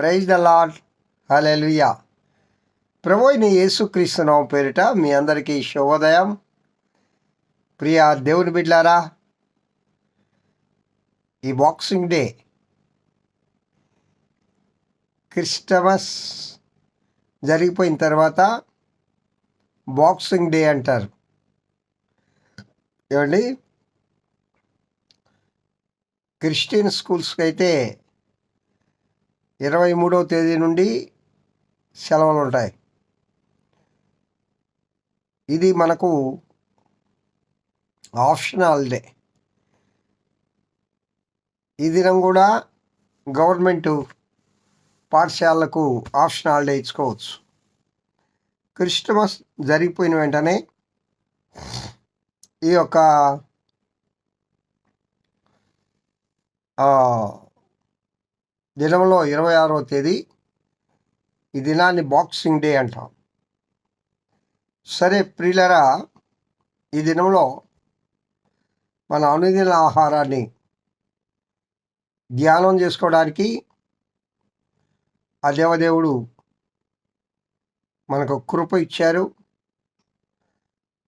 Praise the Lord hallelujah ప్రభు అయిన యేసుక్రీస్తునాం పేరిట మీ అందరికీ శుభోదయం. ప్రియ దేవుని బిడ్లారా ఈ బాక్సింగ్ డే క్రిస్టమస్ జరిగిపోయిన తర్వాత బాక్సింగ్ డే అంటారు. ఏమండి? క్రిస్టియన్ స్కూల్స్కి అయితే ఇరవై మూడవ తేదీ నుండి సెలవులు ఉంటాయి. ఇది మనకు ఆప్షన్ హాలిడే ఈ దినం కూడా గవర్నమెంట్ పాఠశాలలకు ఆప్షన్ హాలిడే ఇచ్చుకోవచ్చు. క్రిస్టమస్ జరిగిపోయిన వెంటనే ఈ యొక్క దినంలో ఇరవై ఆరవ తేదీ ఈ దినాన్ని బాక్సింగ్ డే అంటాం. సరే ప్రియులరా ఈ దినంలో మన అనుదిన ఆహారాన్ని ధ్యానం చేసుకోవడానికి ఆ దేవదేవుడు మనకు కృప ఇచ్చారు.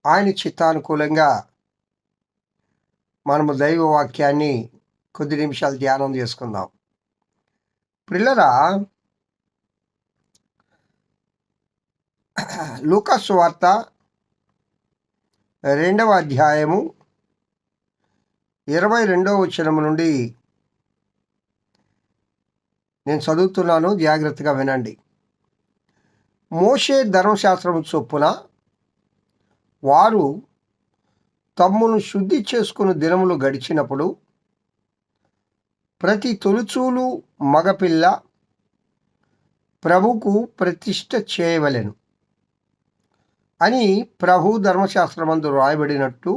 ఆయన చిత్తానుకూలంగా మనము దైవ వాక్యాన్ని కొద్ది నిమిషాలు ధ్యానం చేసుకుందాం. పిల్లరా లూకాస్ వార్త రెండవ అధ్యాయము ఇరవై రెండవ వచనము నుండి నేను చదువుతున్నాను జాగ్రత్తగా వినండి. మోషే ధర్మశాస్త్రం చొప్పున వారు తమ్మును శుద్ధి చేసుకుని దినములు గడిచినప్పుడు ప్రతి తొలుచూలు మగపిల్ల ప్రభుకు ప్రతిష్ట చేయవలెను అని ప్రభు ధర్మశాస్త్రమందు రాయబడినట్టు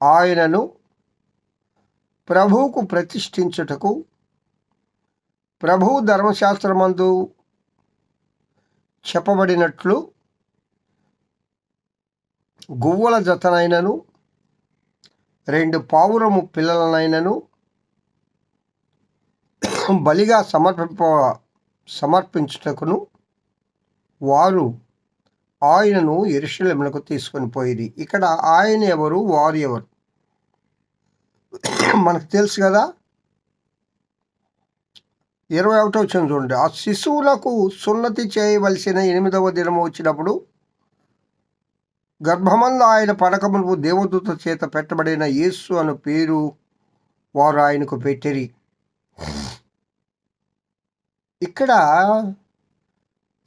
ఆయనను ప్రభువుకు ప్రతిష్ఠించుటకు ప్రభు ధర్మశాస్త్రమందు చెప్పబడినట్లు గువ్వల జతనైనను రెండు పావురము పిల్లలనైనను బలిగా సమర్పింప సమర్పించుటకును వారు ఆయనను ఎరుషలేములకు తీసుకొని పోయేది ఇక్కడ ఆయన ఎవరు? వారు ఎవరు? మనకు తెలుసు కదా? ఇరవై ఒకటో వచ్చిన చూడండి. ఆ శిశువులకు సున్నతి చేయవలసిన ఎనిమిదవ దినము వచ్చినప్పుడు గర్భమంలో ఆయన పడకమును దేవదూత చేత పెట్టబడిన యేసు అను పేరు వారు ఆయనకు పెట్టిరి. ఇక్కడ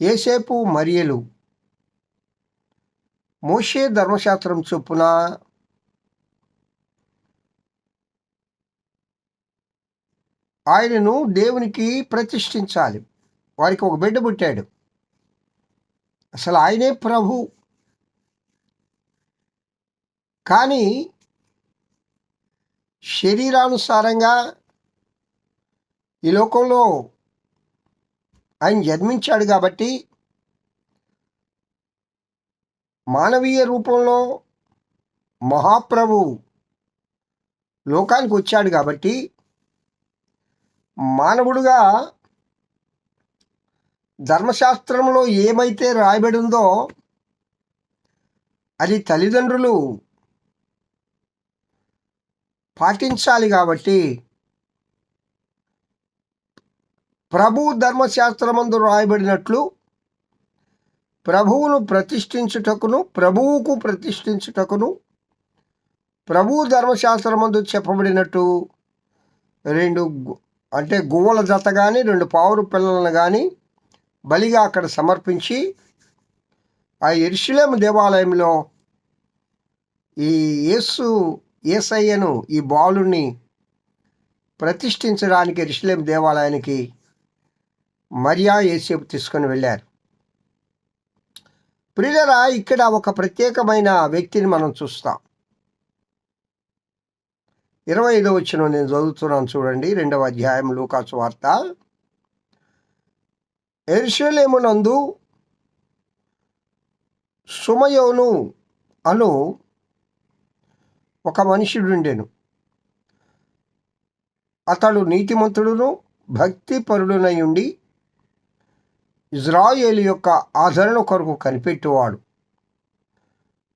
ఏసేపు మరియలు మోషే ధర్మశాస్త్రం చొప్పున ఆయనను దేవునికి ప్రతిష్ఠించాలి. వారికి ఒక బిడ్డ పుట్టాడు. అసలు ఆయనే ప్రభు. కానీ శరీరానుసారంగా ఈ లోకంలో ఆయన జన్మించాడు కాబట్టి మానవీయ రూపంలో మహాప్రభు లోకానికి వచ్చాడు కాబట్టి మానవుడుగా ధర్మశాస్త్రంలో ఏమైతే రాయబడి ఉందో అది తల్లిదండ్రులు పాటించాలి కాబట్టి ప్రభు ధర్మశాస్త్రమందు రాయబడినట్లు ప్రభువును ప్రతిష్ఠించుటకును ప్రభువుకు ప్రతిష్ఠించుటకును ప్రభు ధర్మశాస్త్రమందు చెప్పబడినట్టు రెండు గు- అంటే గువ్వల జత కానీ రెండు పావురు పిల్లలను కానీ బలిగా అక్కడ సమర్పించి ఆ ఎరుషులేం దేవాలయంలో ఈ యేసు ఏసయ్యను ఈ బాలుని ప్రతిష్ఠించడానికి ఎరుషులేం దేవాలయానికి మరియా ఏసేపు తీసుకొని వెళ్ళారు. ప్రియులరా ఇక్కడ ఒక ప్రత్యేకమైన వ్యక్తిని మనం చూస్తాం. ఇరవై ఐదో వచ్చిన నేను చదువుతున్నాను చూడండి రెండవ అధ్యాయం లూకాసు వార్త. ఎరుషలేమునందు సుమయోను అను ఒక మనుషుడుండెను అతడు నీతిమంతుడును భక్తి పరుడునై ఉండి ఇజ్రాయేలు యొక్క ఆదరణ కొరకు కనిపెట్టేవాడు.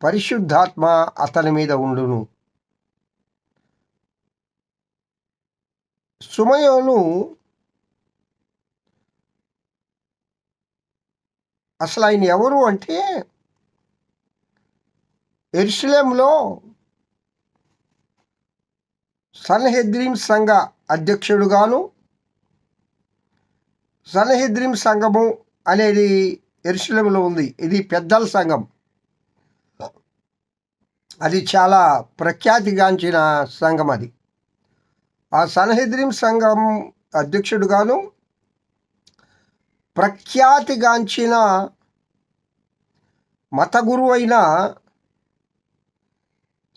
పరిశుద్ధాత్మ అతని మీద ఉండును. సుమయోను అసలు ఆయన ఎవరు అంటే ఎరుసలేంలో సన్హెద్రీం సంఘ అధ్యక్షుడుగాను సన్హెద్రీం సంఘము అనేది ఎరుసలేంలో ఉంది. ఇది పెద్దల సంఘం. అది చాలా ప్రఖ్యాతిగాంచిన సంఘం అది. ఆ సన్హెద్రిం సంఘం అధ్యక్షుడుగాను ప్రఖ్యాతిగాంచిన మత గురువు అయిన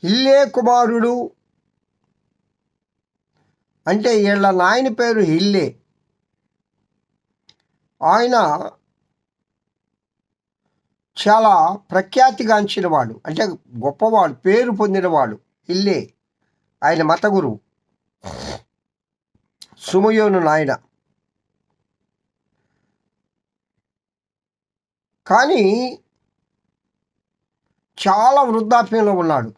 హిల్లే కుమారుడు అంటే వీళ్ళ నాయన పేరు హిల్లే. ఆయన చాలా ప్రఖ్యాతిగాంచిన వాడు అంటే గొప్పవాడు పేరు పొందినవాడు ఇల్లే. ఆయన మత గురువు సుమయోను నాయన. కానీ చాలా వృద్ధాప్యంలో ఉన్నాడు.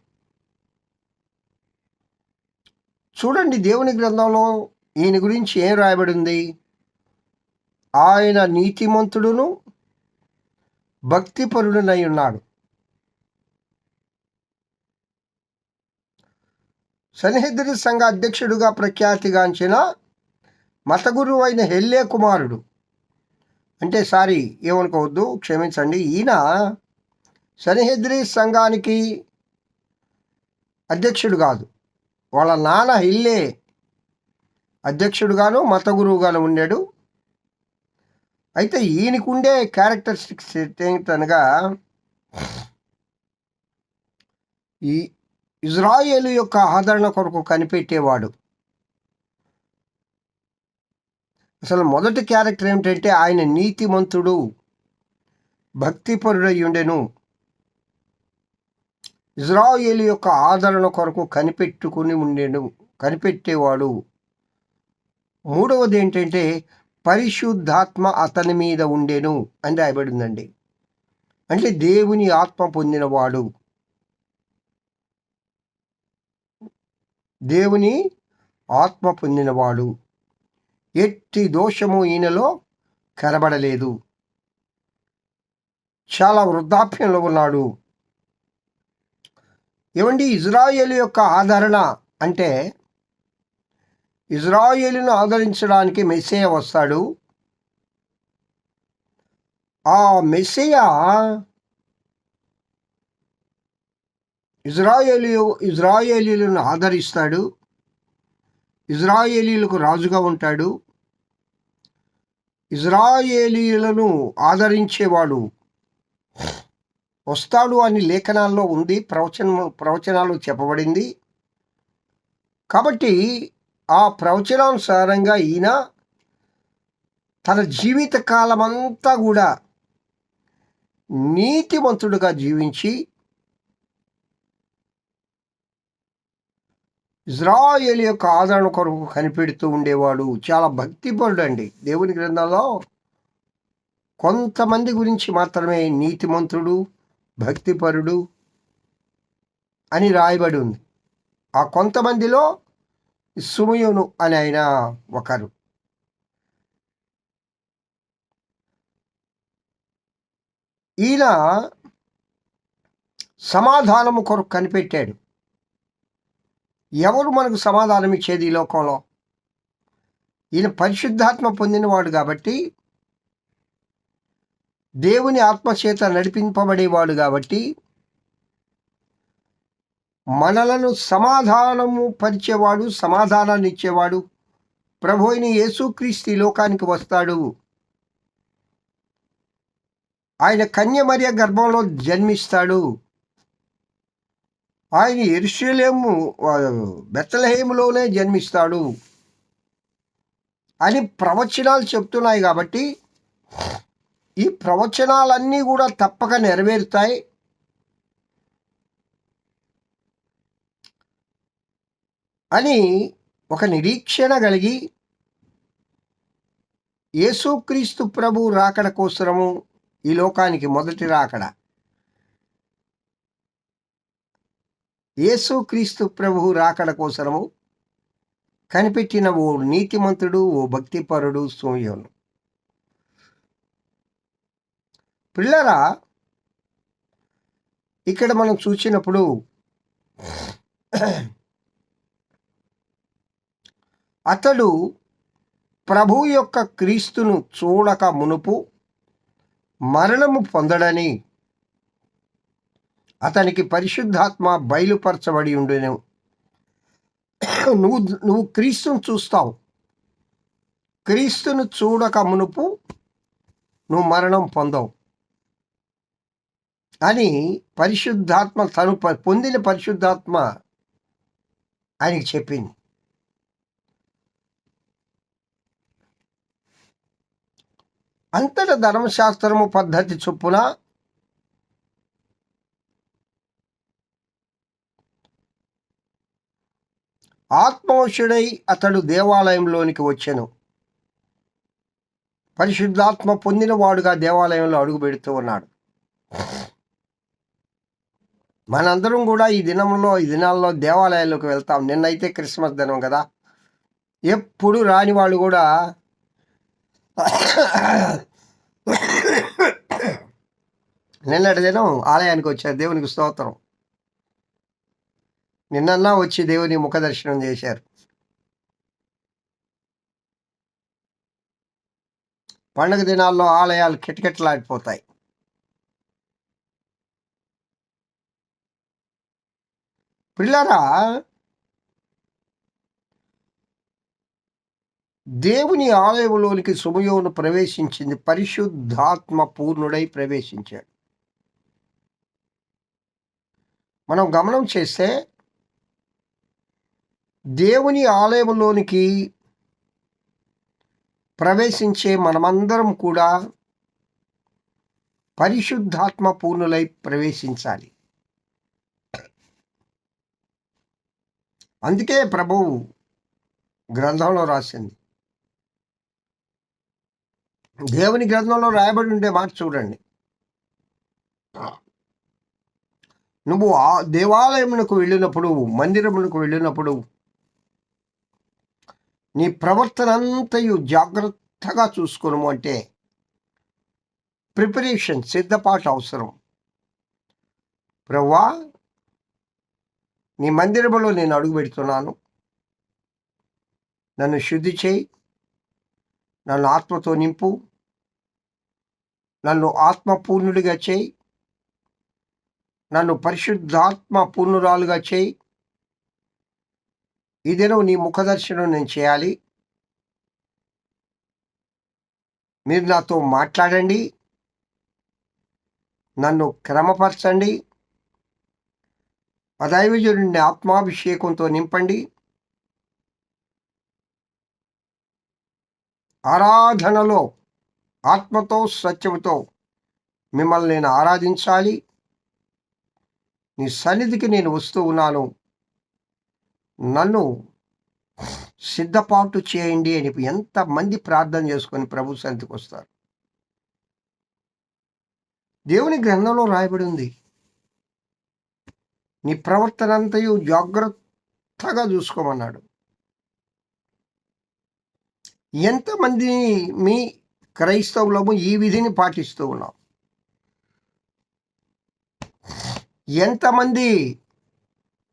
చూడండి దేవుని గ్రంథంలో ఈయన గురించి ఏం రాయబడి ఉంది ఆయన నీతిమంతుడును భక్తిపరుడునై ఉన్నాడు సన్హెద్రి సంఘ అధ్యక్షుడుగా ప్రఖ్యాతిగాంచిన మతగురు అయిన హెల్లే కుమారుడు. అంటే సారీ ఏమనుకోవద్దు క్షమించండి. ఈయన సన్హెద్రి సంఘానికి అధ్యక్షుడు కాదు. వాళ్ళ నాన్న హిల్లే అధ్యక్షుడుగాను మతగురువుగాను ఉండాడు. అయితే ఈయనకు ఉండే క్యారెక్టరిస్టిక్స్ ఏంటనగా ఈ ఇజ్రాయేల్ యొక్క ఆదరణ కొరకు కనిపెట్టేవాడు. అసలు మొదటి క్యారెక్టర్ ఏమిటంటే ఆయన నీతిమంతుడు భక్తిపరుడై ఉండెను ఇజ్రాయేల్ యొక్క ఆదరణ కొరకు కనిపెట్టుకుని ఉండేను కనిపెట్టేవాడు. మూడవది ఏంటంటే పరిశుద్ధాత్మ అతని మీద ఉండేను అని రాయబడిందండి. అంటే దేవుని ఆత్మ పొందినవాడు. దేవుని ఆత్మ పొందినవాడు. ఎట్టి దోషము ఈయనలో కనబడలేదు. చాలా వృద్ధాప్యంలో ఉన్నాడు. ఏమండి ఇజ్రాయేల్ యొక్క ఆదరణ అంటే ఇజ్రాయేలును ఆదరించడానికి మెస్సేయ వస్తాడు. ఆ మెస్సేయ ఇజ్రాయేలీ ఇజ్రాయేలీలను ఆదరిస్తాడు. ఇజ్రాయేలీలకు రాజుగా ఉంటాడు. ఇజ్రాయేలీలను ఆదరించేవాడు వస్తాడు అని లేఖనాల్లో ఉంది ప్రవచన ప్రవచనాలు చెప్పబడింది. కాబట్టి ఆ ప్రవచనానుసారంగా ఈయన తన జీవిత కాలమంతా కూడా నీతిమంతుడుగా జీవించి ఇజ్రాయేల్ యొక్క ఆదరణ కొరకు కనిపెడుతూ ఉండేవాడు. చాలా భక్తిపరుడు అండి దేవుని గ్రంథంలో కొంతమంది గురించి మాత్రమే నీతిమంతుడు భక్తిపరుడు అని రాయబడి ఉంది. ఆ కొంతమందిలో సుమయోను అని ఆయన ఒకరు ఈయన సమాధానము కొరకు కనిపెట్టాడు. ఎవరు మనకు సమాధానం ఇచ్చేది ఈ లోకంలో? ఈయన పరిశుద్ధాత్మ పొందినవాడు కాబట్టి దేవుని ఆత్మచేత నడిపింపబడేవాడు కాబట్టి మనలను సమాధానము పరిచేవాడు సమాధానాన్ని ఇచ్చేవాడు. ప్రభు అయిన యేసుక్రీస్తు ఈ లోకానికి వస్తాడు. ఆయన కన్యమర్య గర్భంలో జన్మిస్తాడు. ఆయన ఎరుషలేము బెత్తలహేములోనే జన్మిస్తాడు. అని ప్రవచనాలు చెప్తున్నాయి కాబట్టి ఈ ప్రవచనాలన్నీ కూడా తప్పక నెరవేరుతాయి. అని ఒక నిరీక్షణ కలిగి యేసుక్రీస్తు ప్రభు రాకడ కోసరము ఈ లోకానికి మొదటి రాకడ. యేసుక్రీస్తు ప్రభు రాకడ కోసరము కనిపెట్టిన ఓ నీతిమంతుడు ఓ భక్తిపరుడు సోయోను. పిల్లరా ఇక్కడ మనం చూసినప్పుడు అతడు ప్రభు యొక్క క్రీస్తును చూడక మునుపు మరణము పొందడని అతనికి పరిశుద్ధాత్మ బయలుపరచబడి ఉండేను. నువ్వు నువ్వు క్రీస్తును చూస్తావు. క్రీస్తును చూడక మునుపు నువ్వు మరణం పొందవు. అని పరిశుద్ధాత్మ తను పొందిన పరిశుద్ధాత్మ ఆయనకి చెప్పింది. అంతట ధర్మశాస్త్రము పద్ధతి చొప్పున ఆత్మవశుడై అతడు దేవాలయంలోనికి వచ్చెను. పరిశుద్ధాత్మ పొందిన వాడుగా దేవాలయంలో అడుగు పెడుతూ ఉన్నాడు. మనందరం కూడా ఈ దినంలో ఈ దినాల్లో దేవాలయాల్లోకి వెళ్తాం. నిన్నైతే క్రిస్మస్ దినం కదా. ఎప్పుడు రాని వాళ్ళు కూడా నిన్నటి దినం ఆలయానికి వచ్చారు. దేవునికి స్తోత్రం. నిన్నన్నా వచ్చి దేవుని ముఖ దర్శనం చేశారు. పండుగ దినాల్లో ఆలయాలు కిటకిటలాడిపోతాయి. పిల్లరా దేవుని ఆలయంలోనికి సుమయోను ప్రవేశించింది పరిశుద్ధాత్మ పూర్ణుడై ప్రవేశించాడు. మనం గమనం చేస్తే దేవుని ఆలయంలోనికి ప్రవేశించే మనమందరం కూడా పరిశుద్ధాత్మ పూర్ణులై ప్రవేశించాలి. అందుకే ప్రభువు గ్రంథంలో రాసింది దేవుని గ్రంథంలో రాయబడి ఉండే మాట చూడండి. నువ్వు ఆ దేవాలయమునకు వెళ్ళినప్పుడు మందిరమునకు వెళ్ళినప్పుడు నీ ప్రవర్తన అంతయు జాగ్రత్తగా చూసుకోను అంటే ప్రిపరేషన్ సిద్ధపాటు అవసరం. ప్రవ్వా నీ మందిరములో నేను అడుగు పెడుతున్నాను. నన్ను శుద్ధి చేయి. నన్ను ఆత్మతో నింపు. నన్ను ఆత్మపూర్ణుడిగా చేయి. నన్ను పరిశుద్ధాత్మ పూర్ణురాలుగా చేయి. ఇదేనో నీ ముఖదర్శనం నేను చేయాలి. మీరు నాతో మాట్లాడండి. నన్ను క్రమపరచండి. అదైవజనుడిని ఆత్మాభిషేకంతో నింపండి. ఆరాధనలో ఆత్మతో సత్యముతో మిమ్మల్ని నేను ఆరాధించాలి. నీ సన్నిధికి నేను వస్తూ ఉన్నాను. నన్ను సిద్ధపాటు చేయండి అని ఎంతమంది ప్రార్థన చేసుకొని ప్రభు సన్నిధికి వస్తారు. దేవుని గ్రంథంలో రాయబడి ఉంది. నీ ప్రవర్తన అంతయు జాగ్రత్తగా చూసుకోమన్నాడు. ఎంతమంది మీ క్రైస్తవులము ఈ విధిని పాటిస్తూ ఉన్నాం? ఎంతమంది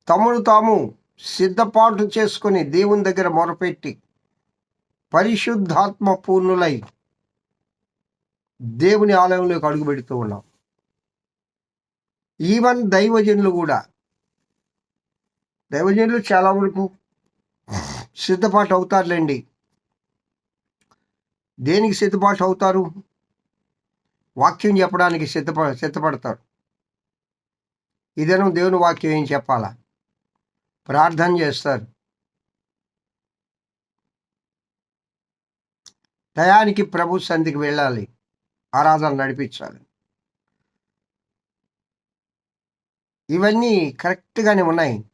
తమను తాము సిద్ధపాటు చేసుకొని దేవుని దగ్గర మొరపెట్టి పరిశుద్ధాత్మ పూర్ణులై దేవుని ఆలయంలోకి అడుగుపెడుతూ ఉన్నాం. ఈవెన్ దైవజనులు కూడా. దైవజనులు చాలా వరకు సిద్ధపాటు అవుతారులేండి. దేనికి సిద్ధపాటు అవుతారు? వాక్యం చెప్పడానికి సిద్ధప సిద్ధపడతారు. ఇదేనో దేవుని వాక్యం ఏం చెప్పాలా? ప్రార్థన చేస్తారు. టయానికి ప్రభు సంధికి వెళ్ళాలి. ఆరాధన నడిపించాలి. ఇవన్నీ కరెక్ట్గానే ఉన్నాయి.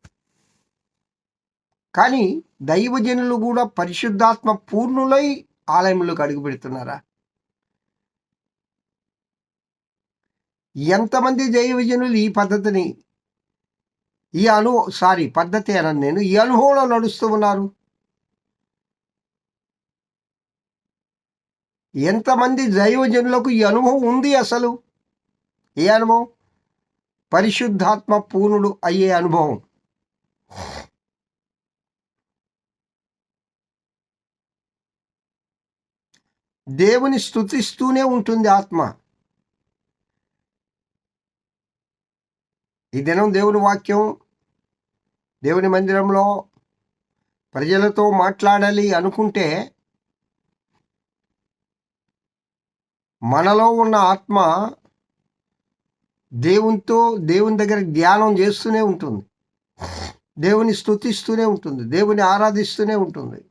కానీ దైవజనులు కూడా పరిశుద్ధాత్మ పూర్ణులై ఆలయంలోకి అడుగు పెడుతున్నారా? ఎంతమంది జయ విజనులు ఈ పద్ధతిని ఈ అను సారీ పద్ధతి అనను నేను ఈ అనుభవంలో నడుస్తూ ఉన్నారు. ఎంతమంది దైవజనులకు ఈ అనుభవం ఉంది అసలు? ఏ అనుభవం? పరిశుద్ధాత్మ పూర్ణుడు అయ్యే అనుభవం. దేవుని స్థుతిస్తూనే ఉంటుంది ఆత్మ. ఈ దినం దేవుని వాక్యం దేవుని మందిరంలో ప్రజలతో మాట్లాడాలి అనుకుంటే మనలో ఉన్న ఆత్మ దేవునితో దేవుని దగ్గర ధ్యానం చేస్తూనే ఉంటుంది. దేవుని స్థుతిస్తూనే ఉంటుంది. దేవుని ఆరాధిస్తూనే ఉంటుంది.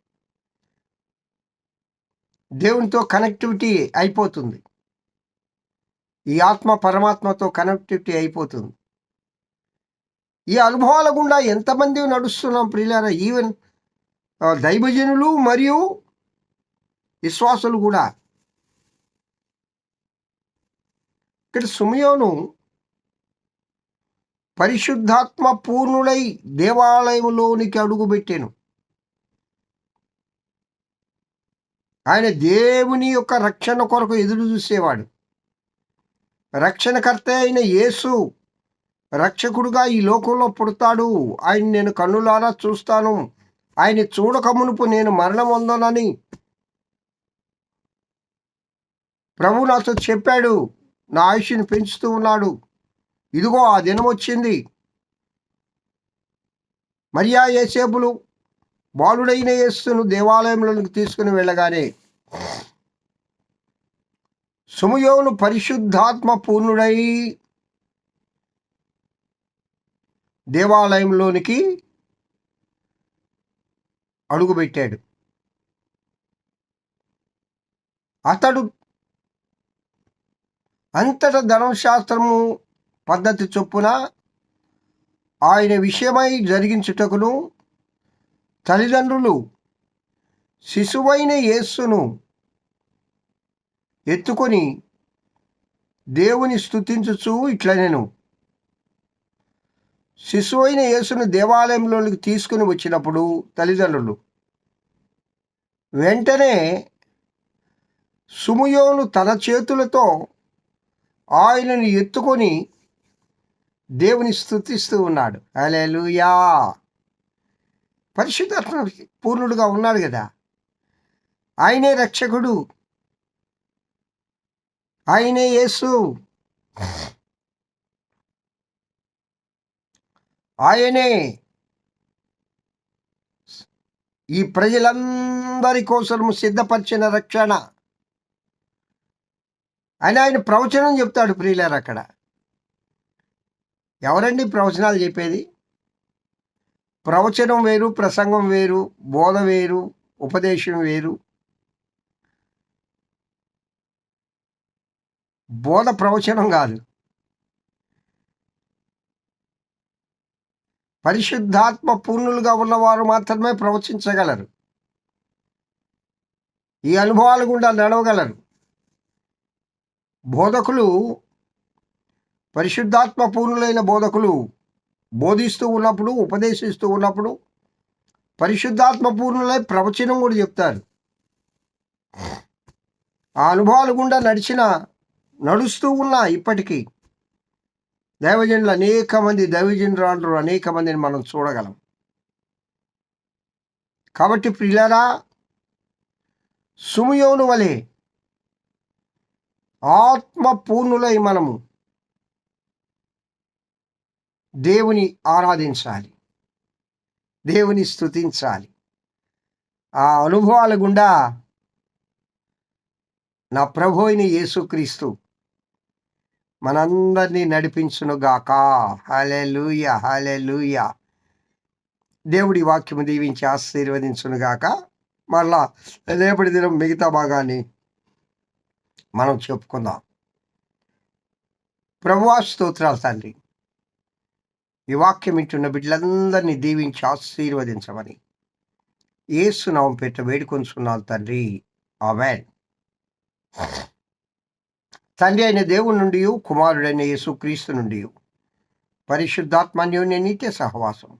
దేవునితో కనెక్టివిటీ అయిపోతుంది. ఈ ఆత్మ పరమాత్మతో కనెక్టివిటీ అయిపోతుంది. ఈ అనుభవాల గుండా ఎంతమంది నడుస్తున్నాం ప్రియులారా? ఈవెన్ దైవజనులు మరియు విశ్వాసులు కూడా. ఇక్కడ సుమయోను పరిశుద్ధాత్మ పూర్ణుడై దేవాలయంలోనికి అడుగుపెట్టాను. ఆయన దేవుని యొక్క రక్షణ కొరకు ఎదురు చూసేవాడు. రక్షణకర్త అయిన యేసు రక్షకుడుగా ఈ లోకంలో పుడతాడు. ఆయన నేను కన్నులారా చూస్తాను. ఆయన చూడక మునుపు నేను మరణం పొందనని ప్రభు నాతో చెప్పాడు. నా ఆయుష్ని పెంచుతూ ఉన్నాడు. ఇదిగో ఆ దినం వచ్చింది. మరియా ఏసేపులు బాలుడైన యేసును దేవాలయంలోనికి తీసుకుని వెళ్ళగానే సుమయోను పరిశుద్ధాత్మ పూర్ణుడై దేవాలయంలోనికి అడుగుపెట్టాడు. అతడు అంతట ధర్మశాస్త్రము పద్ధతి చొప్పున ఆయన విషయమై జరిగించుటకును తల్లిదండ్రులు శిశువైన యేస్సును ఎత్తుకొని దేవుని స్థుతించుచు ఇట్లా నేను శిశువైన యేసును దేవాలయంలోనికి తీసుకుని వచ్చినప్పుడు తల్లిదండ్రులు వెంటనే సుముయోను తన చేతులతో ఆయనను ఎత్తుకొని దేవుని స్థుతిస్తూ ఉన్నాడు. అలెలుయా పరిశుద్ధాత్మ పూర్ణుడుగా ఉన్నాడు కదా. ఆయనే రక్షకుడు. ఆయనే యేసు. ఆయనే ఈ ప్రజలందరి కోసము సిద్ధపరిచిన రక్షణ. అని ఆయన ప్రవచనం చెప్తాడు ప్రియులారు అక్కడ. ఎవరండి ప్రవచనాలు చెప్పేది? ప్రవచనం వేరు ప్రసంగం వేరు బోధ వేరు ఉపదేశం వేరు. బోధ ప్రవచనం కాదు. పరిశుద్ధాత్మ పూర్ణులుగా ఉన్నవారు మాత్రమే ప్రవచించగలరు. ఈ అనుభవాలు గుండా నడవగలరు. బోధకులు పరిశుద్ధాత్మ పూర్ణులైన బోధకులు బోధిస్తూ ఉన్నప్పుడు ఉపదేశిస్తూ ఉన్నప్పుడు పరిశుద్ధాత్మ పూర్ణులై ప్రవచనం కూడా చెప్తారు. ఆ అనుభవాలు గుండా నడిచిన నడుస్తూ ఉన్నా ఇప్పటికీ దైవజనులు అనేక మంది దైవజనురాలు అనేక మందిని మనం చూడగలం. కాబట్టి ప్రియులరా సుమయోను వలె ఆత్మ పూర్ణులై మనము దేవుని ఆరాధించాలి. దేవుని స్తుతించాలి. ఆ అనుభవాల గుండా నా ప్రభు అయిన యేసుక్రీస్తు మనందరినీ నడిపించునుగాక. హలెలూయ హలెలూయ దేవుడి వాక్యము దీవించి ఆశీర్వదించునుగాక. మళ్ళా రేపటి దినం మిగతా భాగాన్ని మనం చెప్పుకుందాం. ప్రభువా స్తోత్రాలు తండ్రి. ఈ వాక్యం వింటున్న బిడ్డలందరినీ దీవించి ఆశీర్వదించమని. ఏసునామం పెట్ట వేడుకొంచున్నాను తండ్రి. ఆమెన్. తండ్రి అయిన దేవుడి నుండి కుమారుడైన యేసుక్రీస్తు నుండి పరిశుద్ధాత్మన్యుని నీతే సహవాసం.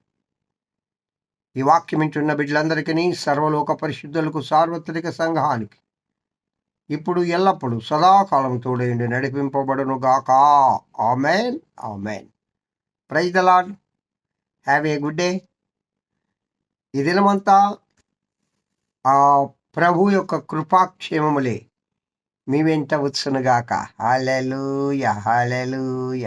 ఈ వాక్యం వింటున్న బిడ్డలందరికీ సర్వలోక పరిశుద్ధులకు సార్వత్రిక సంఘానికి ఇప్పుడు ఎల్లప్పుడూ సదాకాలం తోడేండి నడిపింపబడును గాక amen. Amen. Praise the Lord have a good day ఈ దినమంతా ఆ ప్రభు యొక్క కృపాక్షేమములే మీ వెంట వచ్చునుగాక. Hallelujah hallelujah